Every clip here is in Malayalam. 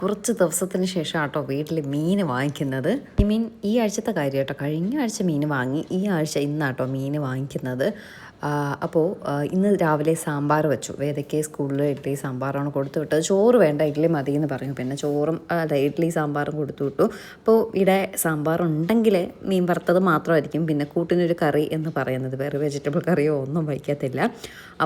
കുറച്ച് ദിവസത്തിന് ശേഷം ആട്ടോ വീട്ടിൽ മീൻ വാങ്ങിക്കുന്നത്. ഈ മീൻ ഈ ആഴ്ചത്തെ കാര്യം കേട്ടോ കഴിഞ്ഞ ആഴ്ച മീൻ വാങ്ങി ഈ ആഴ്ച ഇന്നാട്ടോ മീൻ വാങ്ങിക്കുന്നത്. അപ്പോൾ ഇന്ന് രാവിലെ സാമ്പാർ വെച്ചു. വേദയ്ക്ക് സ്കൂളിൽ ഇഡ്ഡലി സാമ്പാറാണ് കൊടുത്തു വിട്ടത്. ചോറ് വേണ്ട ഇഡ്ഡലി മതി എന്ന് പറഞ്ഞു. പിന്നെ ചോറും അതെ ഇഡ്ഡലി സാമ്പാറും കൊടുത്തു വിട്ടു. അപ്പോൾ ഇവിടെ സാമ്പാർ ഉണ്ടെങ്കിൽ മീൻ വറുത്തത് മാത്രമായിരിക്കും. പിന്നെ കൂട്ടിനൊരു കറി എന്ന് പറയുന്നത്. വേറെ വെജിറ്റബിൾ കറിയോ ഒന്നും വയ്ക്കത്തില്ല.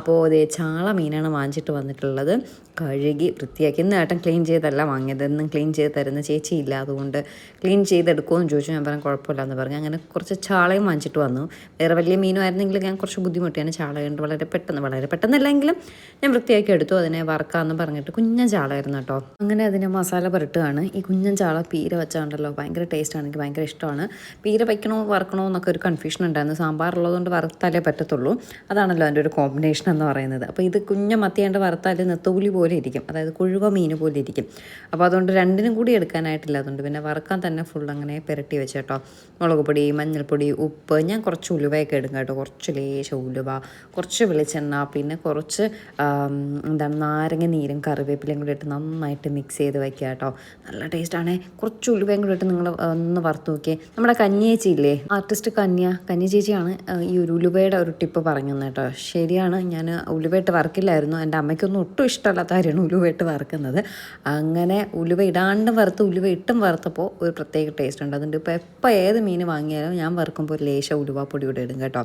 അപ്പോൾ ഇതേ ചാള മീനാണ് വാങ്ങിച്ചിട്ട് വന്നിട്ടുള്ളത്. കഴുകി വൃത്തിയാക്കി. ഇന്ന് ക്ലീൻ ചെയ്തല്ല വാങ്ങിയത് എന്നും ക്ലീൻ ചെയ്ത് തരുന്ന ചേച്ചി ഇല്ല. അതുകൊണ്ട് ക്ലീൻ ചെയ്തെടുക്കുമെന്ന് ചോദിച്ചു. ഞാൻ പറഞ്ഞു കുഴപ്പമില്ല എന്ന് പറഞ്ഞു. അങ്ങനെ കുറച്ച് ചാളയും വാങ്ങിച്ചിട്ട് വന്നു. വേറെ വലിയ മീനും ആയിരുന്നെങ്കിൽ ഞാൻ കുറച്ച് ബുദ്ധിമുട്ടിയാണ്. ചാള കണ്ട് വളരെ പെട്ടെന്ന് വളരെ പെട്ടെന്നല്ലെങ്കിലും ഞാൻ വൃത്തിയാക്കി എടുത്തു. അതിനെ വറക്കാമെന്ന് പറഞ്ഞിട്ട് കുഞ്ഞൻ ചാളയായിരുന്നു കേട്ടോ. അങ്ങനെ അതിനെ മസാല പുരട്ടുകയാണ്. ഈ കുഞ്ഞൻ ചാള പീര വെച്ചാണ്ടല്ലോ ഭയങ്കര ടേസ്റ്റാണ് എനിക്ക് ഭയങ്കര ഇഷ്ടമാണ്. പീര വയ്ക്കണോ വറക്കണോ എന്നൊക്കെ ഒരു കൺഫ്യൂഷൻ ഉണ്ടായിരുന്നു. സാമ്പാറുള്ളതുകൊണ്ട് വറുത്താലേ പറ്റത്തുള്ളൂ. അതാണല്ലോ അതിന്റെ ഒരു കോമ്പിനേഷൻ എന്ന് പറയുന്നത്. അപ്പോൾ ഇത് കുഞ്ഞ മത്തിയാണ്ട് വറുത്താൽ നെത്തോലി പോലെ ഇരിക്കും. അതായത് കുഴുവ മീൻ പോലെ ഇരിക്കും. അപ്പോൾ അതുകൊണ്ട് രണ്ടിനും കൂടി എടുക്കാനായിട്ടില്ല. അതുകൊണ്ട് പിന്നെ വറുക്കാൻ തന്നെ ഫുൾ അങ്ങനെ പുരട്ടി വെച്ച് കേട്ടോ. മുളക് പൊടി മഞ്ഞൾപ്പൊടി ഉപ്പ് ഞാൻ കുറച്ച് ഉലുവയൊക്കെ ഇടും കേട്ടോ. കുറച്ച് ലേശം ഉലുവ കുറച്ച് വെളിച്ചെണ്ണ പിന്നെ കുറച്ച് എന്താണ് നാരങ്ങ നീരും കറിവേപ്പിലയും കൂടി ഇട്ട് നന്നായിട്ട് മിക്സ് ചെയ്ത് വയ്ക്കുക കേട്ടോ. നല്ല ടേസ്റ്റാണേ കുറച്ച് ഉലുവയും കൂടി ഇട്ട് നിങ്ങൾ ഒന്ന് വറുത്ത് നോക്കിയേ. നമ്മുടെ കന്യേച്ചി ഇല്ലേ ആർട്ടിസ്റ്റ് കന്യ കന്യ ചേച്ചിയാണ് ഈ ഒരു ഉലുവയുടെ ഒരു ടിപ്പ് പറഞ്ഞു കേട്ടോ. ശരിയാണ് ഞാൻ ഉലുവയിട്ട് വറുക്കില്ലായിരുന്നു. എന്റെ അമ്മയ്ക്കൊന്നും ഒട്ടും ഇഷ്ടമല്ലാത്ത കാര്യമാണ് ഉലുവയിട്ട് വറുക്കുന്നത്. അങ്ങനെ ഉലുവ ഇടാണ്ട് വറുത്ത് ഉലുവ ഇട്ടും വറുത്തപ്പോൾ ഒരു പ്രത്യേക ടേസ്റ്റ് ഉണ്ട്. അതുകൊണ്ട് ഇപ്പോൾ എപ്പോൾ ഏത് മീൻ വാങ്ങിയാലും ഞാൻ വറുക്കുമ്പോൾ ഒരു ലേശ ഉലുവ പൊടി കൂടെ ഇടും കേട്ടോ.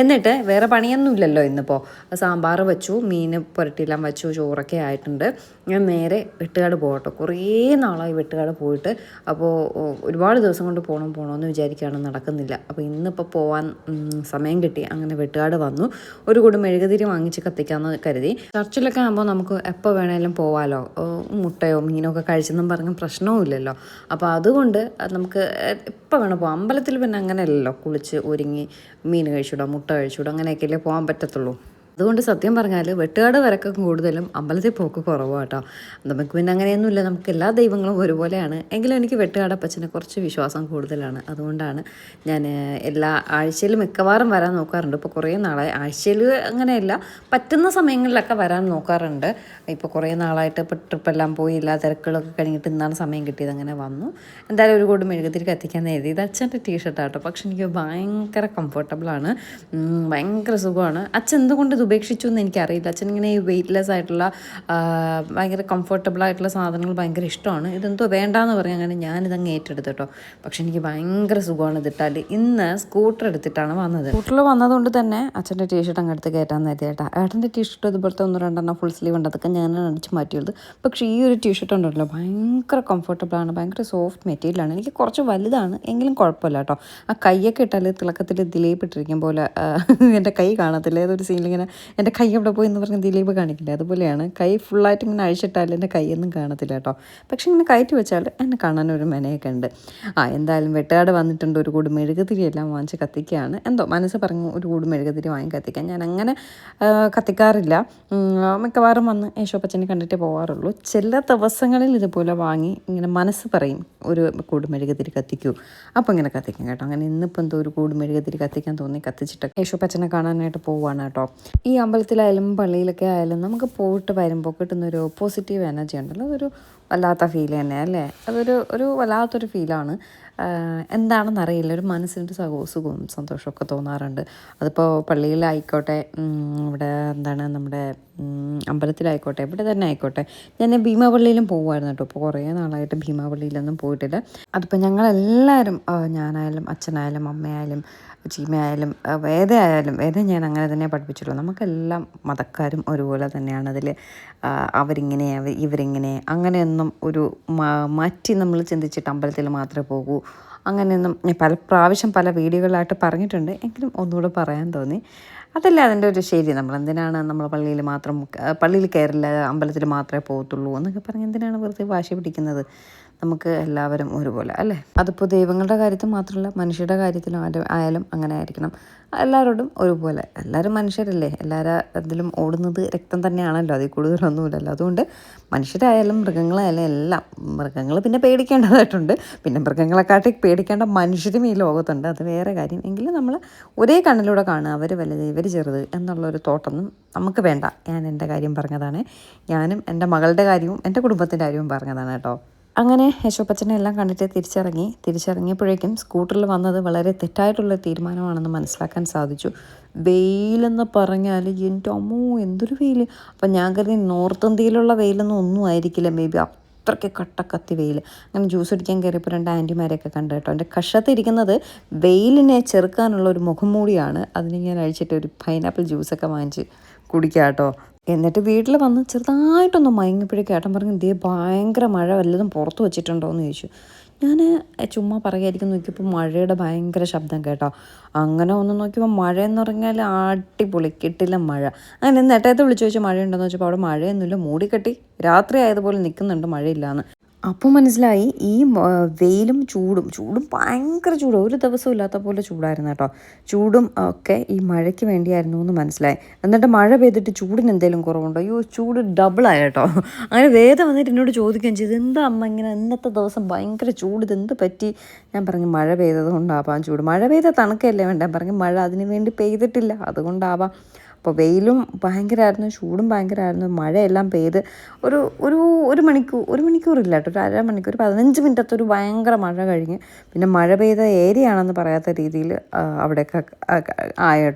എന്നിട്ട് വേറെ പണിയൊന്നും ഇല്ലല്ലോ ഇന്നിപ്പോൾ സാമ്പാർ വെച്ചു മീൻ പുരട്ടിയെല്ലാം വെച്ചു ചോറൊക്കെ ആയിട്ടുണ്ട്. ഞാൻ നേരെ വെട്ടുകാട് പോകട്ടോ. കുറേ നാളായി വെട്ടുകാട് പോയിട്ട്. അപ്പോൾ ഒരുപാട് ദിവസം കൊണ്ട് പോകണം പോകണമെന്ന് വിചാരിക്കുകയാണ്. നടക്കുന്നില്ല. അപ്പോൾ ഇന്നിപ്പോൾ പോകാൻ സമയം കിട്ടി. അങ്ങനെ വെട്ടുകാട് വന്നു. ഒരു കൂടി മെഴുകുതിരി വാങ്ങിച്ച് കത്തിക്കാമെന്ന് കരുതി. ചർച്ചിലൊക്കെ ആകുമ്പോൾ നമുക്ക് എപ്പോൾ വേണേലും പോവാലോ? മുട്ടയോ മീനോ ഒക്കെ കഴിച്ചെന്നും പറഞ്ഞ പ്രശ്നവും ഇല്ലല്ലോ അപ്പോൾ അതുകൊണ്ട് നമുക്ക് എപ്പോൾ വേണം പോകാം അമ്പലത്തിൽ പിന്നെ അങ്ങനെയല്ലല്ലോ കുളിച്ച് ഒരുങ്ങി മീൻ കഴിച്ചുവിടാം മുട്ട കഴിച്ചുവിടാം അങ്ങനെയൊക്കെയല്ലേ പോകാൻ പറ്റത്തുള്ളൂ? അതുകൊണ്ട് സത്യം പറഞ്ഞാൽ വെട്ടുകാട് വരക്കം കൂടുതലും അമ്പലത്തിൽ പോക്ക് കുറവാണ് കേട്ടോ നമുക്ക് പിന്നെ അങ്ങനെയൊന്നുമില്ല. നമുക്ക് എല്ലാ ദൈവങ്ങളും ഒരുപോലെയാണ്. എങ്കിലും എനിക്ക് വെട്ടുകാടപ്പച്ചനെ കുറച്ച് വിശ്വാസം കൂടുതലാണ്. അതുകൊണ്ടാണ് ഞാൻ എല്ലാ ആഴ്ചയിലും മിക്കവാറും വരാൻ നോക്കാറുണ്ട്. ഇപ്പോൾ കുറേ നാളായി. ആഴ്ചയിൽ അങ്ങനെയല്ല. പറ്റുന്ന സമയങ്ങളിലൊക്കെ വരാൻ നോക്കാറുണ്ട്. ഇപ്പോൾ കുറേ നാളായിട്ട് ഇപ്പോൾ ട്രിപ്പെല്ലാം പോയി എല്ലാ തിരക്കുകളൊക്കെ കഴിഞ്ഞിട്ട് ഇന്നാണ് സമയം കിട്ടിയത്. അങ്ങനെ വന്നു. എന്തായാലും ഒരു കൂടി മെഴുകുതിരി കത്തിക്കാൻ എഴുതി ഇത് അച്ഛന്റെ ടീഷർട്ടാട്ടോ പക്ഷെ എനിക്ക് ഭയങ്കര കംഫർട്ടബിളാണ് ഭയങ്കര സുഖമാണ്. അച്ഛൻ എന്തുകൊണ്ട് ഇത് ഉപേക്ഷിച്ചു എന്ന് എനിക്കറിയില്ല. അച്ഛൻ ഇങ്ങനെ ഈ വെയ്റ്റ്ലെസ് ആയിട്ടുള്ള ഭയങ്കര കംഫർട്ടബിൾ ആയിട്ടുള്ള സാധനങ്ങൾ ഭയങ്കര ഇഷ്ടമാണ്. ഇതെന്തോ വേണ്ടാന്ന് പറയും അങ്ങനെ ഞാനിതങ്ങ് ഏറ്റെടുത്തു കേട്ടോ. പക്ഷെ എനിക്ക് ഭയങ്കര സുഖമാണ് ഇതിട്ടാൽ ഇന്ന് സ്കൂട്ടർ എടുത്തിട്ടാണ് വന്നത്. സ്കൂട്ടറിൽ വന്നതുകൊണ്ട് തന്നെ അച്ഛന്റെ ടീഷർട്ട് അങ്ങ് എടുത്ത് കയറ്റാൻ എത്തി ഏട്ടാ ഏട്ടന്റെ ടീഷർട്ട് ഇതുപോലത്തെ ഒന്ന് രണ്ടെണ്ണം ഫുൾ സ്ലീവ് ഉണ്ട്. അതൊക്കെ ഞാനാണ് അടിച്ച് മാറ്റിയത് പക്ഷേ ഈ ഒരു ടീഷർട്ട് ഉണ്ടല്ലോ ഭയങ്കര കംഫർട്ടബിളാണ് ഭയങ്കര സോഫ്റ്റ് മെറ്റീരിയലാണ് എനിക്ക് കുറച്ച് വലുതാണ്. എങ്കിലും കുഴപ്പമില്ല കേട്ടോ. ആ കൈയൊക്കെ ഇട്ടാൽ തിളക്കത്തിൽ ദിലീപ് ഇട്ടിരിക്കും പോലെ എന്റെ കൈ കാണത്തില്ല. ഏതൊരു സീനിൽ ഇങ്ങനെ എന്റെ കൈ എവിടെ പോയി എന്ന് പറഞ്ഞ് ദിലീപ് കാണിക്കില്ല? അതുപോലെയാണ് കൈ ഫുള്ളായിട്ട് ഇങ്ങനെ അഴിച്ചിട്ടാൽ എന്റെ കൈയൊന്നും കാണത്തില്ല കേട്ടോ. പക്ഷെ ഇങ്ങനെ കയറ്റി വെച്ചാൽ എന്നെ കാണാൻ ഒരു മെനയൊക്കെ ഉണ്ട്. ആ എന്തായാലും വെട്ടുകാട് വന്നിട്ടുണ്ട് ഒരു കൂടി മെഴുകുതിരി എല്ലാം വാങ്ങിച്ച് കത്തിക്കുകയാണ്. എന്തോ മനസ്സ് പറഞ്ഞു ഒരു കൂടി മെഴുകുതിരി വാങ്ങി കത്തിക്കാൻ. ഞാൻ അങ്ങനെ കത്തിക്കാറില്ല. മിക്കവാറും വന്ന് യേശോപ്പച്ചനെ കണ്ടിട്ട് പോകാറുള്ളൂ ചില ദിവസങ്ങളിൽ ഇതുപോലെ വാങ്ങി ഇങ്ങനെ മനസ്സ് പറയും ഒരു കൂട് മെഴുകുതിരി കത്തിക്കൂ. അപ്പോൾ ഇങ്ങനെ കത്തിക്കും കേട്ടോ. അങ്ങനെ ഇന്നിപ്പോൾ എന്തോ ഒരു കൂട് മെഴുകുതിരി കത്തിക്കാൻ തോന്നി. കത്തിച്ചിട്ട് യേശോപ്പച്ചനെ കാണാനായിട്ട് പോവുകയാണ് കേട്ടോ. ഈ അമ്പലത്തിലായാലും പള്ളിയിലൊക്കെ ആയാലും നമുക്ക് പോയിട്ട് വരുമ്പോൾ കിട്ടുന്നൊരു പോസിറ്റീവ് എനർജി ഉണ്ടല്ലോ. അതൊരു വല്ലാത്ത ഫീൽ തന്നെ അല്ലേ? അതൊരു ഒരു വല്ലാത്തൊരു ഫീലാണ് എന്താണെന്ന് അറിയില്ല. ഒരു മനസ്സിന്റെ സുഖവും സന്തോഷമൊക്കെ തോന്നാറുണ്ട്. അതിപ്പോൾ പള്ളിയിലായിക്കോട്ടെ ഇവിടെ എന്താണ് നമ്മുടെ അമ്പലത്തിലായിക്കോട്ടെ ഇവിടെ തന്നെ ആയിക്കോട്ടെ. ഞാൻ ഭീമാപള്ളിയിലും പോകുമായിരുന്നു കേട്ടോ. ഇപ്പോൾ കുറേ നാളായിട്ട് ഭീമാപള്ളിയിലൊന്നും പോയിട്ടില്ല. അതിപ്പോൾ ഞങ്ങളെല്ലാവരും ഞാനായാലും അച്ഛനായാലും അമ്മയായാലും ചീമയായാലും വേദയായാലും വേദ ഞാൻ അങ്ങനെ തന്നെ പഠിപ്പിച്ചുള്ളൂ നമുക്കെല്ലാം മതക്കാരും ഒരുപോലെ തന്നെയാണ് അതിൽ അവരിങ്ങനെ അവർ ഇവരിങ്ങനെ. അങ്ങനെയൊന്നും ഒരു മാറ്റി നമ്മൾ ചിന്തിച്ചിട്ട് അമ്പലത്തിൽ മാത്രമേ പോകൂ. അങ്ങനെയൊന്നും ഞാൻ പല പ്രാവശ്യം പല വീഡിയോകളായിട്ട് പറഞ്ഞിട്ടുണ്ട്. എങ്കിലും ഒന്നുകൂടെ പറയാൻ തോന്നി. അതല്ല അതിന്റെ ഒരു ശരി നമ്മൾ എന്തിനാണ് നമ്മൾ പള്ളിയിൽ മാത്രം പള്ളിയിൽ കയറില്ല അമ്പലത്തിൽ മാത്രമേ പോകത്തുള്ളൂ എന്നൊക്കെ പറഞ്ഞ് എന്തിനാണ് വെറുതെ വാശി പിടിക്കുന്നത്? നമുക്ക് എല്ലാവരും ഒരുപോലെ അല്ലേ? അതിപ്പോൾ ദൈവങ്ങളുടെ കാര്യത്തിൽ മാത്രമല്ല മനുഷ്യരുടെ കാര്യത്തിലും ആയാലും അങ്ങനെ ആയിരിക്കണം. എല്ലാവരോടും ഒരുപോലെ. എല്ലാവരും മനുഷ്യരല്ലേ? എല്ലാവരും ഇതിലും ഓടുന്നത് രക്തം തന്നെയാണല്ലോ. അതിൽ കൂടുതലൊന്നുമില്ലല്ലോ. അതുകൊണ്ട് മനുഷ്യരായാലും മൃഗങ്ങളായാലും എല്ലാം മൃഗങ്ങൾ പിന്നെ പേടിക്കേണ്ടതായിട്ടുണ്ട്. പിന്നെ മൃഗങ്ങളെക്കാട്ടി പേടിക്കേണ്ട മനുഷ്യരും ഈ ലോകത്തുണ്ട്. അത് വേറെ കാര്യം. എങ്കിലും നമ്മൾ ഒരേ കണ്ണിലൂടെ കാണുക അവർ വലുത് ഇവർ ചെറുത് എന്നുള്ളൊരു തോട്ടൊന്നും നമുക്ക് വേണ്ട. ഞാൻ എന്റെ കാര്യം പറഞ്ഞതാണ്. ഞാനും എന്റെ മകളുടെ കാര്യവും എന്റെ കുടുംബത്തിന്റെ കാര്യവും പറഞ്ഞതാണ് കേട്ടോ. അങ്ങനെ യശോപ്പച്ചനെ എല്ലാം കണ്ടിട്ട് തിരിച്ചിറങ്ങി. തിരിച്ചിറങ്ങിയപ്പോഴേക്കും സ്കൂട്ടറിൽ വന്നത് വളരെ തെറ്റായിട്ടുള്ള തീരുമാനമാണെന്ന് മനസ്സിലാക്കാൻ സാധിച്ചു. വെയിലെന്ന് പറഞ്ഞാൽ എന്റെ അമ്മോ എന്തൊരു വെയിൽ അപ്പം ഞാൻ കരുതി നോർത്ത് ഇന്ത്യയിലുള്ള വെയിലൊന്നും ഒന്നും ആയിരിക്കില്ല. മേ ബി അത്രയ്ക്ക് കട്ടക്കത്തി വെയിൽ. അങ്ങനെ ജ്യൂസ് അടിക്കാൻ കയറിയപ്പോൾ രണ്ട് ആന്റിമാരെയൊക്കെ കണ്ടു കേട്ടോ. എന്റെ കഷത്തിരിക്കുന്നത് വെയിലിനെ ചെറുക്കാനുള്ള ഒരു മുഖംമൂടിയാണ്. അതിന് ഞാൻ അഴിച്ചിട്ട് ഒരു പൈനാപ്പിൾ ജ്യൂസൊക്കെ വാങ്ങിച്ച് കുടിക്കാം കേട്ടോ. എന്നിട്ട് വീട്ടിൽ വന്ന് ചെറുതായിട്ടൊന്ന് മയങ്ങിപ്പോഴേക്കും ഏട്ടൻ പറഞ്ഞു ഇതേ ഭയങ്കര മഴ വല്ലതും പുറത്ത് വെച്ചിട്ടുണ്ടോ എന്ന് ചോദിച്ചു. ഞാൻ ചുമ്മാ പറയായിരിക്കും നോക്കിയപ്പോൾ മഴയുടെ ഭയങ്കര ശബ്ദം കേട്ടോ. അങ്ങനെ ഒന്ന് നോക്കിയപ്പോൾ മഴ എന്ന് പറഞ്ഞാൽ അടിപൊളി കിട്ടില്ല മഴ. അങ്ങനെ നെട്ടയത്ത് വിളിച്ചു ചോദിച്ചാൽ മഴയുണ്ടെന്ന് വെച്ചപ്പോൾ അവിടെ മഴയൊന്നുമില്ല മൂടിക്കെട്ടി. രാത്രി ആയതുപോലെ നിൽക്കുന്നുണ്ട് മഴയില്ലാന്ന്. അപ്പോൾ മനസ്സിലായി ഈ വെയിലും ചൂടും ചൂടും ഭയങ്കര ചൂട്. ഒരു ദിവസവും ഇല്ലാത്ത പോലെ ചൂടായിരുന്നു കേട്ടോ. ചൂടും ഒക്കെ ഈ മഴയ്ക്ക് വേണ്ടിയായിരുന്നു എന്ന് മനസ്സിലായി. എന്നിട്ട് മഴ പെയ്തിട്ട് ചൂടിന് എന്തെങ്കിലും കുറവുണ്ടോ? അയ്യോ ചൂട് ഡബിളായി കേട്ടോ. അങ്ങനെ വേദം വന്നിട്ട് എന്നോട് ചോദിക്കുകയും ചെയ്തു. എന്താ അമ്മ ഇങ്ങനെ ഇന്നത്തെ ദിവസം ഭയങ്കര ചൂട്? ഇത് എന്ത് പറ്റി? ഞാൻ പറഞ്ഞു മഴ പെയ്തത് കൊണ്ടാവാം ചൂട്. മഴ പെയ്ത തണുക്കല്ലേ വേണ്ട? പറഞ്ഞു മഴ അതിന് വേണ്ടി പെയ്തിട്ടില്ല. അതുകൊണ്ടാവാം. അപ്പോൾ വെയിലും ഭയങ്കരമായിരുന്നു ചൂടും ഭയങ്കരമായിരുന്നു മഴയെല്ലാം പെയ്ത് ഒരു ഒരു ഒരു മണിക്കൂർ ഒരു മണിക്കൂറില്ല കേട്ടോ ഒരു അരമണിക്കൂർ ഒരു പതിനഞ്ച് മിനിറ്റത്തെ ഒരു ഭയങ്കര മഴ കഴിഞ്ഞ് പിന്നെ മഴ പെയ്ത ഏരിയ ആണെന്ന് പറയാത്ത രീതിയിൽ അവിടെയൊക്കെ ആയ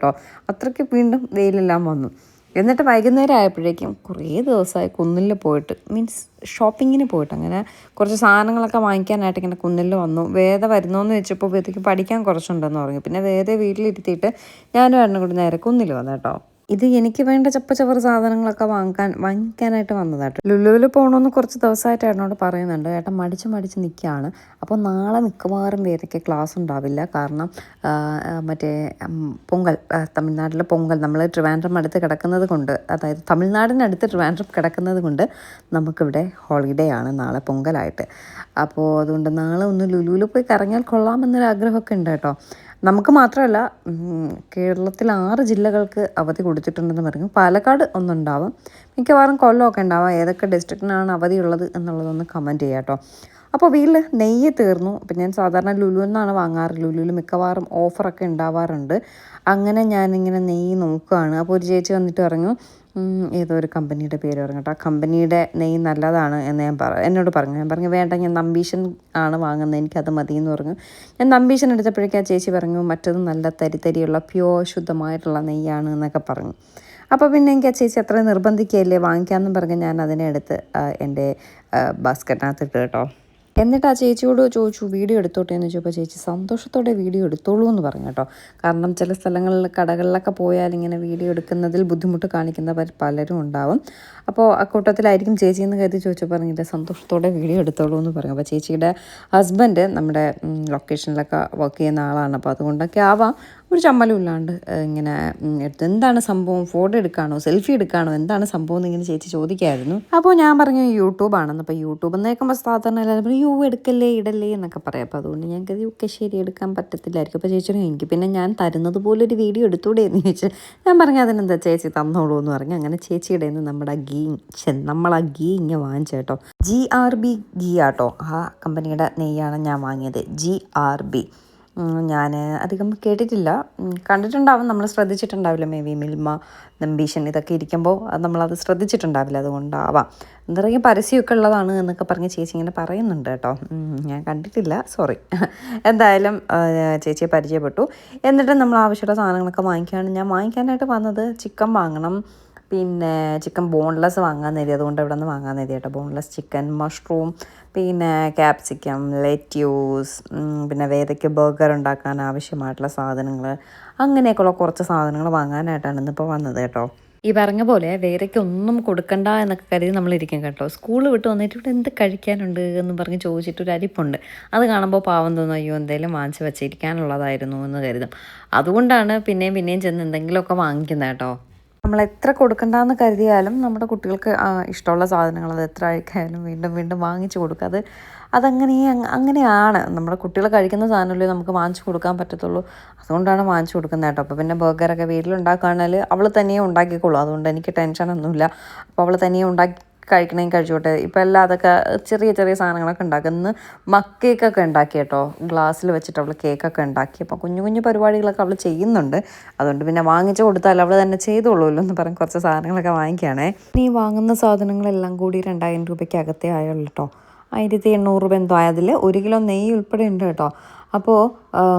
അത്രയ്ക്ക് വീണ്ടും വെയിലെല്ലാം വന്നു. എന്നിട്ട് വൈകുന്നേരം ആയപ്പോഴേക്കും കുറേ ദിവസമായി കുന്നിൽ പോയിട്ട് മീൻസ് ഷോപ്പിങ്ങിന് പോയിട്ട് അങ്ങനെ കുറച്ച് സാധനങ്ങളൊക്കെ വാങ്ങിക്കാനായിട്ട് ഇങ്ങനെ കുന്നിൽ വന്നു. വേദ വരുന്നോന്ന് വെച്ചപ്പോൾ വേദയ്ക്ക് പഠിക്കാൻ കുറച്ചുണ്ടെന്ന് പറഞ്ഞു. പിന്നെ വേദ വീട്ടിലിരുത്തിയിട്ട് ഞാനും എണ്ണം കൂടി നേരെ കുന്നിൽ വന്നു കേട്ടോ. ഇത് എനിക്ക് വേണ്ട ചപ്പ ചവറ് സാധനങ്ങളൊക്കെ വാങ്ങാൻ വാങ്ങിക്കാനായിട്ട് വന്നതാട്ടോ. ലുലുവിൽ പോകണമെന്ന് കുറച്ച് ദിവസമായിട്ട് ഏട്ടനോട് പറയുന്നുണ്ട്. ഏട്ടൻ മടിച്ച് മടിച്ച് നിൽക്കുകയാണ് അപ്പോൾ നാളെ മിക്കവാറും പേരൊക്കെ ക്ലാസ് ഉണ്ടാവില്ല. കാരണം മറ്റേ പൊങ്കൽ തമിഴ്നാട്ടിലെ പൊങ്കൽ നമ്മൾ ട്രിവാൻഡ്രം അടുത്ത് കിടക്കുന്നത് കൊണ്ട് അതായത് തമിഴ്നാടിനടുത്ത് ട്രിവാൻഡ്രം കിടക്കുന്നത് കൊണ്ട് നമുക്കിവിടെ ഹോളിഡേ ആണ് നാളെ പൊങ്കലായിട്ട്. അപ്പോൾ അതുകൊണ്ട് നാളെ ഒന്ന് ലുലുവിൽ പോയി കറങ്ങിയാൽ കൊള്ളാമെന്നൊരു ആഗ്രഹമൊക്കെ ഉണ്ട് കേട്ടോ. നമുക്ക് മാത്രമല്ല കേരളത്തിൽ ആറ് ജില്ലകൾക്ക് അവധി കൊടുത്തിട്ടുണ്ടെന്ന് പറഞ്ഞു. പാലക്കാട് ഒന്നുണ്ടാവും. മിക്കവാറും കൊല്ലമൊക്കെ ഉണ്ടാവാം. ഏതൊക്കെ ഡിസ്ട്രിക്റ്റിനാണ് അവധി ഉള്ളത് എന്നുള്ളതൊന്ന് കമന്റ് ചെയ്യാം കേട്ടോ. അപ്പോൾ വീട്ടിൽ നെയ്യ് തീർന്നു. അപ്പം ഞാൻ സാധാരണ ലുലുവിൽ നിന്നാണ് വാങ്ങാറ്. ലുലുവിൽ മിക്കവാറും ഓഫറൊക്കെ ഉണ്ടാവാറുണ്ട്. അങ്ങനെ ഞാനിങ്ങനെ നെയ്യ് നോക്കുകയാണ് അപ്പോൾ ഒരു ചേച്ചി വന്നിട്ട് പറഞ്ഞു ഏതോ ഒരു കമ്പനിയുടെ പേര് പറഞ്ഞു കേട്ടോ ആ കമ്പനിയുടെ നെയ്യ് നല്ലതാണ് എന്ന് ഞാൻ പറ എന്നോട് പറഞ്ഞു. ഞാൻ പറഞ്ഞു വേണ്ട ഞാൻ നമ്പീഷൻ ആണ് വാങ്ങുന്നത് എനിക്കത് മതി എന്ന് പറഞ്ഞു. ഞാൻ നമ്പീഷൻ എടുത്തപ്പോഴേക്കും ആ ചേച്ചി പറഞ്ഞു മറ്റത് നല്ല തരി തരിയുള്ള പ്യുവർ ശുദ്ധമായിട്ടുള്ള നെയ്യാണ് എന്നൊക്കെ പറഞ്ഞു. അപ്പോൾ പിന്നെ എനിക്ക് ആ ചേച്ചി അത്ര നിർബന്ധിക്കുകയല്ലേ? വാങ്ങിക്കാമെന്നും പറഞ്ഞ് ഞാൻ അതിനെ എടുത്ത് എന്റെ ബാസ്ക്കറ്റിനകത്ത് ഇട്ട് കേട്ടോ. എന്നിട്ട് ആ ചേച്ചിയോട് ചോദിച്ചു വീഡിയോ എടുത്തോട്ടെ? എന്ന് ചോദിച്ചപ്പോൾ ചേച്ചി സന്തോഷത്തോടെ വീഡിയോ എടുത്തോളൂ എന്ന് പറഞ്ഞു കേട്ടോ. കാരണം ചില സ്ഥലങ്ങളിൽ കടകളിലൊക്കെ പോയാൽ ഇങ്ങനെ വീഡിയോ എടുക്കുന്നതിൽ ബുദ്ധിമുട്ട് കാണിക്കുന്നവർ പലരും ഉണ്ടാവും. അപ്പോൾ അക്കൂട്ടത്തിലായിരിക്കും ചേച്ചി എന്ന് കരുതി ചോദിച്ചപ്പോൾ പറഞ്ഞില്ല സന്തോഷത്തോടെ വീഡിയോ എടുത്തോളൂ എന്ന് പറഞ്ഞു. അപ്പോൾ ചേച്ചിയുടെ ഹസ്ബൻഡ് നമ്മുടെ ലൊക്കേഷനിലൊക്കെ വർക്ക് ചെയ്യുന്ന ആളാണ്. അപ്പോൾ അതുകൊണ്ടൊക്കെ ആവാം. ഒരു ചമ്മലും ഇല്ലാണ്ട് ഇങ്ങനെ എടുത്ത് എന്താണ് സംഭവം? ഫോട്ടോ എടുക്കാണോ? സെൽഫി എടുക്കാണോ? എന്താണ് സംഭവം എന്ന് ഇങ്ങനെ ചേച്ചി ചോദിക്കായിരുന്നു. അപ്പോൾ ഞാൻ പറഞ്ഞു യൂട്യൂബാണെന്ന് അപ്പോൾ യൂട്യൂബ് എന്ന് കേൾക്കുമ്പോൾ സാധാരണ എല്ലാവരും യൂ എടുക്കല്ലേ ഇടല്ലേ എന്നൊക്കെ പറയാം. അപ്പോൾ അതുകൊണ്ട് ഞാൻ കരുതി ഒക്കെ ശരി എടുക്കാൻ പറ്റത്തില്ലായിരിക്കും. അപ്പോൾ ചേച്ചി എനിക്ക് പിന്നെ ഞാൻ തരുന്നത് പോലെ ഒരു വീഡിയോ എടുത്തൂടെ എന്ന് ചോദിച്ചു ഞാൻ പറഞ്ഞു അതിനെന്താ ചേച്ചി തന്നോളൂ എന്ന് പറഞ്ഞു. അങ്ങനെ ചേച്ചിയുടെ നിന്ന് നമ്മുടെ ഗീ നമ്മൾ ആ ഗീ ഇങ്ങനെ വാങ്ങിച്ചു കേട്ടോ. ജി ആർ ബി ഗീ ആട്ടോ. ആ കമ്പനിയുടെ നെയ്യാണ് ഞാൻ വാങ്ങിയത്. G R B. ഞാൻ അധികം കേട്ടിട്ടില്ല. കണ്ടിട്ടുണ്ടാവും നമ്മൾ ശ്രദ്ധിച്ചിട്ടുണ്ടാവില്ല. മേ ബി മിൽമ നമ്പീഷൻ ഇതൊക്കെ ഇരിക്കുമ്പോൾ നമ്മളത് ശ്രദ്ധിച്ചിട്ടുണ്ടാവില്ല. അതുകൊണ്ടാവാം. എന്താ പരസ്യമൊക്കെ ഉള്ളതാണ് എന്നൊക്കെ പറഞ്ഞ് ചേച്ചി ഇങ്ങനെ പറയുന്നുണ്ട് കേട്ടോ. ഞാൻ കണ്ടിട്ടില്ല. സോറി എന്തായാലും ചേച്ചിയെ പരിചയപ്പെട്ടു. എന്നിട്ട് നമ്മൾ ആവശ്യമുള്ള സാധനങ്ങളൊക്കെ വാങ്ങിക്കുകയാണ്. ഞാൻ വാങ്ങിക്കാനായിട്ട് വന്നത് ചിക്കൻ വാങ്ങണം. പിന്നെ ചിക്കൻ ബോൺലെസ് വാങ്ങാൻ നേരി. അതുകൊണ്ട് ഇവിടെ നിന്ന് വാങ്ങാൻ നേരി കേട്ടോ. ബോൺലെസ് ചിക്കൻ മഷ്റൂം പിന്നെ ക്യാപ്സിക്കം ലെറ്റ്യൂസ് പിന്നെ വേദയ്ക്ക് ബർഗർ ഉണ്ടാക്കാൻ ആവശ്യമായിട്ടുള്ള സാധനങ്ങൾ അങ്ങനെയൊക്കെയുള്ള കുറച്ച് സാധനങ്ങൾ വാങ്ങാനായിട്ടാണ് ഇന്നിപ്പോൾ വന്നത് കേട്ടോ. ഈ പറഞ്ഞ പോലെ വേറെക്ക് ഒന്നും കൊടുക്കണ്ട എന്നൊക്കെ കരുതി നമ്മളിരിക്കും കേട്ടോ. സ്കൂൾ വിട്ട് വന്നിട്ട് ഇവിടെ എന്ത് കഴിക്കാനുണ്ട് എന്ന് പറഞ്ഞ് ചോദിച്ചിട്ട് ഒരു അരിപ്പുണ്ട്. അത് കാണുമ്പോൾ പാവം തോന്നും അയ്യോ എന്തെങ്കിലും വാങ്ങിച്ച് വെച്ചിരിക്കാനുള്ളതായിരുന്നു എന്ന് കരുതും. അതുകൊണ്ടാണ് പിന്നെയും പിന്നെയും ചെന്ന് എന്തെങ്കിലുമൊക്കെ വാങ്ങിക്കുന്നത് കേട്ടോ. നമ്മൾ എത്ര കൊടുക്കണ്ടെന്ന് കരുതിയാലും നമ്മുടെ കുട്ടികൾക്ക് ഇഷ്ടമുള്ള സാധനങ്ങൾ അത് എത്ര അയക്കായാലും വീണ്ടും വീണ്ടും വാങ്ങിച്ചു കൊടുക്കുക. അത് അതങ്ങനെ അങ്ങനെയാണ്. നമ്മുടെ കുട്ടികൾ കഴിക്കുന്ന സാധനമല്ലേ നമുക്ക് വാങ്ങിച്ചു കൊടുക്കാൻ പറ്റത്തുള്ളൂ. അതുകൊണ്ടാണ് വാങ്ങിച്ചു കൊടുക്കുന്നത് കേട്ടോ. അപ്പോൾ പിന്നെ ബർഗറൊക്കെ വീട്ടിലുണ്ടാക്കുകയാണെങ്കിൽ അവൾ തനിയെ ഉണ്ടാക്കിക്കോളൂ. അതുകൊണ്ട് എനിക്ക് ടെൻഷനൊന്നുമില്ല. അപ്പോൾ അവൾ തനിയെ ഉണ്ടാക്കി കഴിക്കണമെങ്കിൽ കഴിച്ചോട്ടെ. ഇപ്പം എല്ലാം അതൊക്കെ ചെറിയ ചെറിയ സാധനങ്ങളൊക്കെ ഉണ്ടാക്കും. ഇന്ന് മക്കേക്കൊക്കെ ഉണ്ടാക്കി കേട്ടോ ഗ്ലാസ്സിൽ വെച്ചിട്ട് അവൾ കേക്കൊക്കെ ഉണ്ടാക്കി. അപ്പോൾ കുഞ്ഞു കുഞ്ഞു പരിപാടികളൊക്കെ അവൾ ചെയ്യുന്നുണ്ട്. അതുകൊണ്ട് പിന്നെ വാങ്ങിച്ചു കൊടുത്താൽ അവൾ തന്നെ ചെയ്തോളൂല്ലോ എന്ന് പറഞ്ഞ് കുറച്ച് സാധനങ്ങളൊക്കെ വാങ്ങിക്കുകയാണേ ഈ വാങ്ങുന്ന സാധനങ്ങളെല്ലാം കൂടി രണ്ടായിരം രൂപയ്ക്ക് അകത്തേ ആയുള്ളൂ കേട്ടോ ആയിരത്തി എണ്ണൂറ് രൂപ എന്തോ ആയതിൽ ഒരു കിലോ നെയ്യ് ഉൾപ്പെടെ ഉണ്ട് കേട്ടോ അപ്പോൾ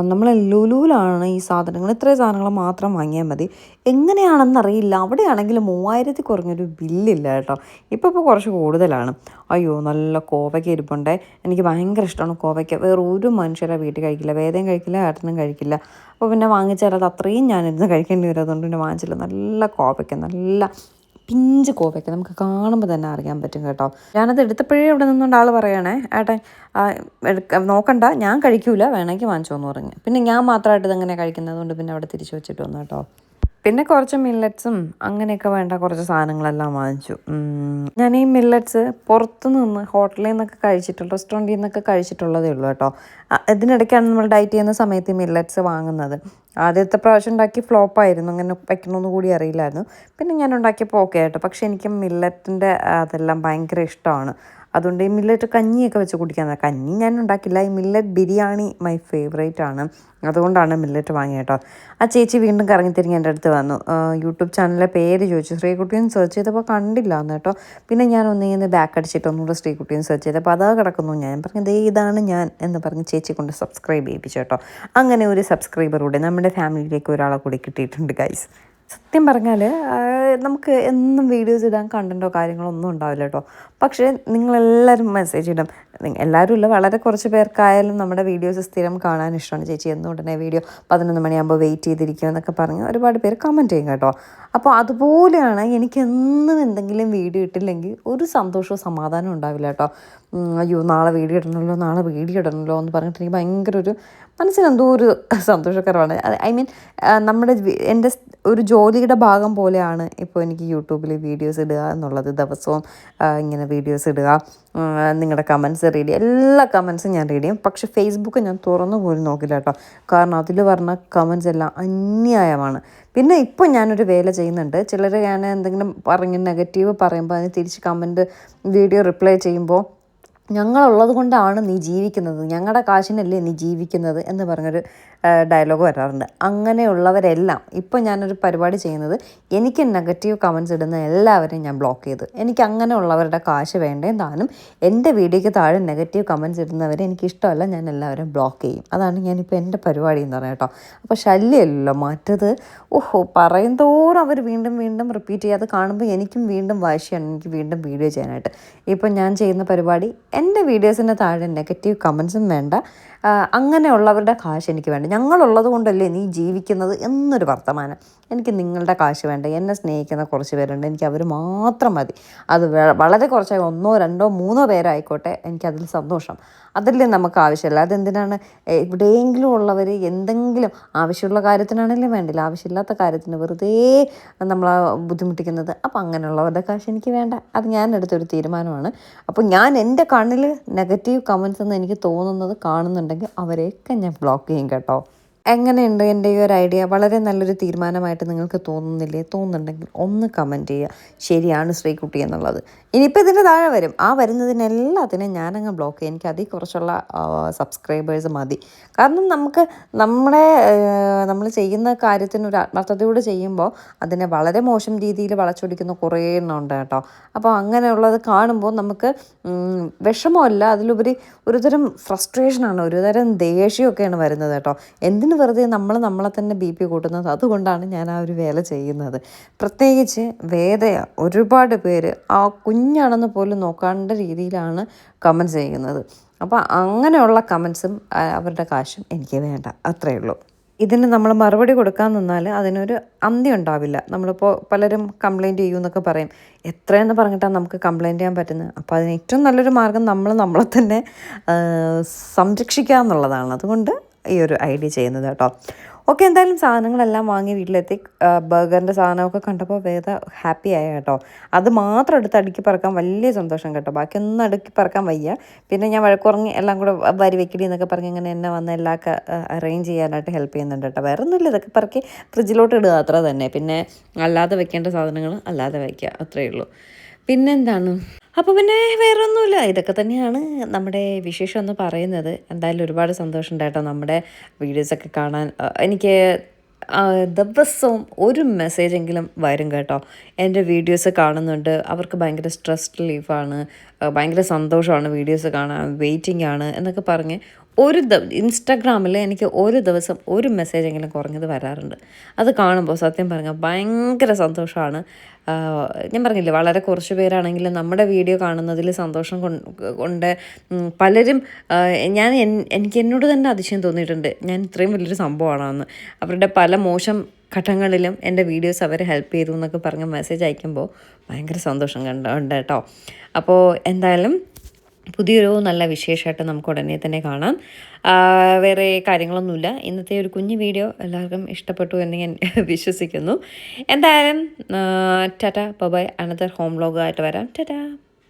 നമ്മൾ ലുലുവിലാണ് ഈ സാധനങ്ങൾ ഇത്രയും സാധനങ്ങൾ മാത്രം വാങ്ങിയാൽ മതി. എങ്ങനെയാണെന്നറിയില്ല. അവിടെയാണെങ്കിൽ മൂവായിരത്തി കുറഞ്ഞൊരു ബില്ലില്ല കേട്ടോ. ഇപ്പോൾ ഇപ്പോൾ കുറച്ച് കൂടുതലാണ്. അയ്യോ നല്ല കോവയ്ക്ക ഇരിപ്പുണ്ടേ. എനിക്ക് ഭയങ്കര ഇഷ്ടമാണ് കോവയ്ക്ക. വേറെ ഒരു മനുഷ്യരെ വീട്ടിൽ കഴിക്കില്ല. വേദയും കഴിക്കില്ല ഏട്ടനും കഴിക്കില്ല. അപ്പോൾ പിന്നെ വാങ്ങിച്ചാൽ അത് അത്രയും ഞാനിരുന്ന് കഴിക്കേണ്ടി വരും. അതുകൊണ്ട് പിന്നെ വാങ്ങിച്ചില്ല. നല്ല കോവയ്ക്ക നല്ല പിഞ്ച് കോവയ്ക്ക. നമുക്ക് കാണുമ്പോൾ തന്നെ അറിയാൻ പറ്റും കേട്ടോ. ഞാനത് എടുത്തപ്പോഴേ ഇവിടെ നിന്നുകൊണ്ട് ആൾ പറയണേ ഏട്ടൻ നോക്കണ്ട ഞാൻ കഴിക്കൂല വേണമെങ്കിൽ വാങ്ങിച്ചോന്ന് പറഞ്ഞു. പിന്നെ ഞാൻ മാത്രമായിട്ട് ഇതങ്ങനെ കഴിക്കുന്നത് കൊണ്ട് പിന്നെ അവിടെ തിരിച്ചു വെച്ചിട്ട് വന്നു കേട്ടോ. പിന്നെ കുറച്ച് മില്ലറ്റ്സും അങ്ങനെയൊക്കെ വേണ്ട കുറച്ച് സാധനങ്ങളെല്ലാം വാങ്ങിച്ചു. ഞാൻ ഈ മില്ലറ്റ്സ് പുറത്തു നിന്ന് ഹോട്ടലിൽ നിന്നൊക്കെ കഴിച്ചിട്ടുള്ള റെസ്റ്റോറന്റിൽ നിന്നൊക്കെ കഴിച്ചിട്ടുള്ളതേ ഉള്ളൂ കേട്ടോ. ഇതിനിടയ്ക്കാണ് നമ്മൾ ഡയറ്റ് ചെയ്യുന്ന സമയത്ത് മില്ലറ്റ്സ് വാങ്ങുന്നത്. ആദ്യത്തെ പ്രാവശ്യം ഉണ്ടാക്കി ഫ്ലോപ്പായിരുന്നു അങ്ങനെ വയ്ക്കണമെന്ന് കൂടി അറിയില്ലായിരുന്നു. പിന്നെ ഞാൻ ഉണ്ടാക്കിയപ്പോൾ ഓക്കെ ആയിട്ടോ. പക്ഷേ എനിക്ക് മില്ലറ്റിന്റെ അതെല്ലാം ഭയങ്കര ഇഷ്ടമാണ്. അതുകൊണ്ട് ഈ മില്ലറ്റ് കഞ്ഞിയൊക്കെ വെച്ച് കുടിക്കാൻ കഞ്ഞി ഞാൻ ഉണ്ടാക്കില്ല. ഈ മില്ലറ്റ് ബിരിയാണി മൈ ഫേവറേറ്റ് ആണ്. അതുകൊണ്ടാണ് മില്ലറ്റ് വാങ്ങിയത് കേട്ടോ ആ ചേച്ചി വീണ്ടും കറങ്ങിത്തിരിഞ്ഞ് എന്റെ അടുത്ത് വന്നു. യൂട്യൂബ് ചാനലിലെ പേര് ചോദിച്ചു. ശ്രീകുട്ടിയും സെർച്ച് ചെയ്തപ്പോൾ കണ്ടില്ല എന്ന് കേട്ടോ. പിന്നെ ഞാൻ ഒന്നിങ്ങനെ ബാക്ക് അടിച്ചിട്ട് ഒന്നുകൂടെ ശ്രീകുട്ടിയും സെർച്ച് ചെയ്തപ്പോൾ അതാ കിടക്കുന്നു. ഞാൻ പറഞ്ഞു ദേ ഇതാണ് ഞാൻ എന്ന് പറഞ്ഞ് ചേച്ചി കൊണ്ട് സബ്സ്ക്രൈബ് ചെയ്യിപ്പിച്ചു കേട്ടോ. അങ്ങനെ ഒരു സബ്സ്ക്രൈബറൂടെ നമ്മുടെ ഫാമിലിയിലേക്ക് ഒരാളെ കൂടി കിട്ടിയിട്ടുണ്ട് ഗൈസ് സത്യം പറഞ്ഞാൽ നമുക്ക് എന്നും വീഡിയോസ് ഇടാൻ കണ്ടന്റോ കാര്യങ്ങളോ ഒന്നും ഉണ്ടാവില്ല കേട്ടോ. പക്ഷേ നിങ്ങളെല്ലാവരും മെസ്സേജ് ഇടും. എല്ലാവരും ഇല്ല വളരെ കുറച്ച് പേർക്കായാലും നമ്മുടെ വീഡിയോസ് സ്ഥിരം കാണാൻ ഇഷ്ടമാണ്. ചേച്ചി എന്ന് ഉടനെ വീഡിയോ പതിനൊന്ന് മണിയാകുമ്പോൾ വെയിറ്റ് ചെയ്തിരിക്കുക എന്നൊക്കെ പറഞ്ഞ് ഒരുപാട് പേര് കമന്റ് ചെയ്യും കേട്ടോ. അപ്പോൾ അതുപോലെയാണ് എനിക്ക് എന്നും എന്തെങ്കിലും വീഡിയോ ഇട്ടില്ലെങ്കിൽ ഒരു സന്തോഷവും സമാധാനവും ഉണ്ടാവില്ല കേട്ടോ. അയ്യോ നാളെ വീഡിയോ ഇടണമല്ലോ നാളെ വീഡിയോ ഇടണമല്ലോ എന്ന് പറഞ്ഞിട്ട് എനിക്ക് ഭയങ്കര ഒരു മനസ്സിന് എന്തോ ഒരു സന്തോഷക്കുറവാണ് ഐ മീൻ നമ്മുടെ എന്റെ ഒരു ജോലിയുടെ ഭാഗം പോലെയാണ് ഇപ്പോൾ എനിക്ക് യൂട്യൂബിൽ വീഡിയോസ് ഇടുക എന്നുള്ളത് ദിവസവും ഇങ്ങനെ വീഡിയോസ് ഇടുക നിങ്ങളുടെ കമൻസ് റീഡ് ചെയ്യുക. എല്ലാ കമൻസും ഞാൻ റീഡ് ചെയ്യും. പക്ഷേ ഫേസ്ബുക്ക് ഞാൻ തുറന്നു പോലും നോക്കില്ല കേട്ടോ. കാരണം അതിൽ പറഞ്ഞ കമൻസ് എല്ലാം അന്യായമാണ്. പിന്നെ ഇപ്പോൾ ഞാനൊരു വേല ചെയ്യുന്നുണ്ട്. ചിലർ ഞാൻ എന്തെങ്കിലും പറഞ്ഞ് നെഗറ്റീവ് പറയുമ്പോൾ അതിന് തിരിച്ച് കമന്റ് വീഡിയോ റിപ്ലൈ ചെയ്യുമ്പോൾ ഞങ്ങളുള്ളത് കൊണ്ടാണ് നീ ജീവിക്കുന്നത്. ഞങ്ങളുടെ കാശിനല്ലേ നീ ജീവിക്കുന്നത് എന്ന് പറഞ്ഞൊരു ഡയലോഗ് വരാറുണ്ട്. അങ്ങനെയുള്ളവരെല്ലാം ഇപ്പോൾ ഞാനൊരു പരിപാടി ചെയ്യുന്നത് എനിക്ക് നെഗറ്റീവ് കമൻസ് ഇടുന്ന എല്ലാവരെയും ഞാൻ ബ്ലോക്ക് ചെയ്തു. എനിക്ക് അങ്ങനെയുള്ളവരുടെ കാശ് വേണ്ടേ താനും എന്റെ വീഡിയോയ്ക്ക് താഴെ നെഗറ്റീവ് കമൻസ് ഇടുന്നവരെ എനിക്ക് ഇഷ്ടമല്ല ഞാൻ എല്ലാവരും ബ്ലോക്ക് ചെയ്യും. അതാണ് ഞാനിപ്പോൾ എന്റെ പരിപാടി എന്ന് പറയാം കേട്ടോ. അപ്പോൾ ശല്യമല്ലല്ലോ മറ്റത്. ഓഹോ പറയും തോറും അവർ വീണ്ടും വീണ്ടും റിപ്പീറ്റ് ചെയ്യാതെ കാണുമ്പോൾ എനിക്കും വീണ്ടും വാശിയാണ്. എനിക്ക് വീണ്ടും വീഡിയോ ചെയ്യാനായിട്ട്. ഇപ്പം ഞാൻ ചെയ്യുന്ന പരിപാടി എന്റെ വീഡിയോസിന്റെ താഴെ നെഗറ്റീവ് കമൻസും വേണ്ട. അങ്ങനെയുള്ളവരുടെ കാശ് എനിക്ക് വേണ്ട. ഞങ്ങളുള്ളത് കൊണ്ടല്ലേ നീ ജീവിക്കുന്നത് എന്നൊരു വർത്തമാനം എനിക്ക് നിങ്ങളുടെ കാശ് വേണ്ട. എന്നെ സ്നേഹിക്കുന്ന കുറച്ച് പേരുണ്ട്. എനിക്ക് അവർ മാത്രം മതി. അത് വളരെ കുറച്ചായി. ഒന്നോ രണ്ടോ മൂന്നോ പേരായിക്കോട്ടെ. എനിക്കതിൽ സന്തോഷം. അതല്ലേ നമുക്ക് ആവശ്യമില്ല അതെന്തിനാണ്? എവിടെയെങ്കിലും ഉള്ളവർ എന്തെങ്കിലും ആവശ്യമുള്ള കാര്യത്തിനാണെങ്കിലും വേണ്ടില്ല. ആവശ്യമില്ലാത്ത കാര്യത്തിന് വെറുതെ നമ്മൾ ബുദ്ധിമുട്ടിക്കുന്നത്. അപ്പം അങ്ങനെയുള്ളവരുടെ കാശ് എനിക്ക് വേണ്ട. അത് ഞാൻ എടുത്തൊരു തീരുമാനമാണ്. അപ്പോൾ ഞാൻ എന്റെ കണ്ണിൽ നെഗറ്റീവ് കമൻസ് എന്ന് എനിക്ക് തോന്നുന്നത് കാണുന്നുണ്ടെങ്കിൽ അവരെയൊക്കെ ഞാൻ ബ്ലോക്ക് ചെയ്യും കേട്ടോ. എങ്ങനെയുണ്ട് എന്റെ ഈ ഒരു ഐഡിയ? വളരെ നല്ലൊരു തീരുമാനമായിട്ട് നിങ്ങൾക്ക് തോന്നുന്നില്ലേ? തോന്നുന്നുണ്ടെങ്കിൽ ഒന്ന് കമന്റ് ചെയ്യുക. ശരിയാണ് ശ്രീകുട്ടി എന്നുള്ളത്. ഇനിയിപ്പോൾ ഇതിന്റെ താഴെ വരും. ആ വരുന്നതിനെല്ലാത്തിനും ഞാനങ്ങ് ബ്ലോക്ക് ചെയ്യും. എനിക്ക് അതിൽ കുറച്ചുള്ള സബ്സ്ക്രൈബേഴ്സ് മതി. കാരണം നമുക്ക് നമ്മുടെ നമ്മൾ ചെയ്യുന്ന കാര്യത്തിന് ഒരു ആത്മാർത്ഥതയോട് ചെയ്യുമ്പോൾ അതിനെ വളരെ മോശം രീതിയിൽ വളച്ചൊടിക്കുന്ന കുറേ എണ്ണം ഉണ്ട് കേട്ടോ. അപ്പോൾ അങ്ങനെയുള്ളത് കാണുമ്പോൾ നമുക്ക് വിഷമമല്ല. അതിലുപരി ഒരുതരം ഫ്രസ്ട്രേഷനാണ് ഒരുതരം ദേഷ്യമൊക്കെയാണ് വരുന്നത് കേട്ടോ. എന്തിനു വെറുതെ നമ്മൾ നമ്മളെ തന്നെ ബി പി കൂട്ടുന്നത് അതുകൊണ്ടാണ് ഞാൻ ആ ഒരു വേല ചെയ്യുന്നത്. പ്രത്യേകിച്ച് വേദയ ഒരുപാട് പേര് ആ കുഞ്ഞാണെന്ന് പോലും നോക്കാണ്ട രീതിയിലാണ് കമൻസ് ചെയ്യുന്നത്. അപ്പോൾ അങ്ങനെയുള്ള കമൻസും അവരുടെ കാശും എനിക്ക് വേണ്ട. അത്രയേ ഉള്ളൂ. ഇതിന് നമ്മൾ മറുപടി കൊടുക്കാൻ നിന്നാൽ അതിനൊരു അന്ത്യം ഉണ്ടാവില്ല. നമ്മളിപ്പോൾ പലരും കംപ്ലൈന്റ് ചെയ്യൂ എന്നൊക്കെ പറയും. എത്രയെന്ന് പറഞ്ഞിട്ടാണ് നമുക്ക് കംപ്ലൈന്റ് ചെയ്യാൻ പറ്റുന്നത്? അപ്പോൾ അതിന് ഏറ്റവും നല്ലൊരു മാർഗം നമ്മൾ നമ്മളെ തന്നെ സംരക്ഷിക്കുക എന്നുള്ളതാണ് അതുകൊണ്ട് ഈ ഒരു ഐഡിയ ചെയ്യുന്നത് കേട്ടോ. ഓക്കെ എന്തായാലും സാധനങ്ങളെല്ലാം വാങ്ങി വീട്ടിലെത്തി. ബർഗറിന്റെ സാധനമൊക്കെ കണ്ടപ്പോൾ വേദ ഹാപ്പി ആയ കേട്ടോ. അത് മാത്രം എടുത്ത് അടുക്കി പറക്കാൻ വലിയ സന്തോഷം കേട്ടോ. ബാക്കിയൊന്നും അടുക്കി പറക്കാൻ വയ്യ. പിന്നെ ഞാൻ വഴക്കുറങ്ങി എല്ലാം കൂടെ വരി വെക്കടി എന്നൊക്കെ പറഞ്ഞ് ഇങ്ങനെ എന്നെ വന്ന് എല്ലാം അറേഞ്ച് ചെയ്യാനായിട്ട് ഹെൽപ്പ് ചെയ്യുന്നുണ്ട് കേട്ടോ. വേറെ ഒന്നുമില്ല ഇതൊക്കെ പറക്കി ഫ്രിഡ്ജിലോട്ട് ഇടുക അത്ര തന്നെ. പിന്നെ അല്ലാതെ വെക്കേണ്ട സാധനങ്ങൾ അല്ലാതെ വയ്ക്കുക അത്രയേ ഉള്ളൂ. പിന്നെന്താണ്? അപ്പോൾ പിന്നെ വേറെ ഒന്നുമില്ല ഇതൊക്കെ തന്നെയാണ് നമ്മുടെ വിശേഷം എന്ന് പറയുന്നത്. എന്തായാലും ഒരുപാട് സന്തോഷമുണ്ട് കേട്ടോ നമ്മുടെ വീഡിയോസൊക്കെ കാണാൻ. എനിക്ക് ദിവസവും ഒരു മെസ്സേജെങ്കിലും വരും കേട്ടോ. എന്റെ വീഡിയോസ് കാണുന്നുണ്ട്. അവർക്ക് ഭയങ്കര സ്ട്രെസ് റിലീഫാണ് ഭയങ്കര സന്തോഷമാണ് വീഡിയോസ് കാണാൻ. വെയിറ്റിംഗ് ആണ് എന്നൊക്കെ പറഞ്ഞ് ഒരു ഇൻസ്റ്റാഗ്രാമിൽ എനിക്ക് ഒരു ദിവസം ഒരു മെസ്സേജെങ്കിലും കുറഞ്ഞത് വരാറുണ്ട്. അത് കാണുമ്പോൾ സത്യം പറഞ്ഞാൽ ഭയങ്കര സന്തോഷമാണ്. ഞാൻ പറഞ്ഞില്ലേ വളരെ കുറച്ച് പേരാണെങ്കിലും നമ്മുടെ വീഡിയോ കാണുന്നതിൽ സന്തോഷം കൊണ്ട് പലരും ഞാൻ എനിക്ക് എന്നോട് തന്നെ അതിശയം തോന്നിയിട്ടുണ്ട്. ഞാൻ ഇത്രയും വലിയൊരു സംഭവമാണെന്ന്. അവരുടെ പല മോശം ഘട്ടങ്ങളിലും എന്റെ വീഡിയോസ് അവരെ ഹെൽപ്പ് ചെയ്തു എന്നൊക്കെ പറഞ്ഞ് മെസ്സേജ് അയക്കുമ്പോൾ ഭയങ്കര സന്തോഷം കണ്ട ഉണ്ട് കേട്ടോ. അപ്പോൾ എന്തായാലും പുതിയൊരു നല്ല വിശേഷമായിട്ട് നമുക്ക് ഉടനെ തന്നെ കാണാം. വേറെ കാര്യങ്ങളൊന്നുമില്ല. ഇന്നത്തെ ഒരു കുഞ്ഞു വീഡിയോ എല്ലാവർക്കും ഇഷ്ടപ്പെട്ടു എന്ന് ഞാൻ വിശ്വസിക്കുന്നു. എന്തായാലും ടാറ്റ ബൈ അനദർ ഹോം വ്ലോഗായിട്ട് വരാം. ടാറ്റ.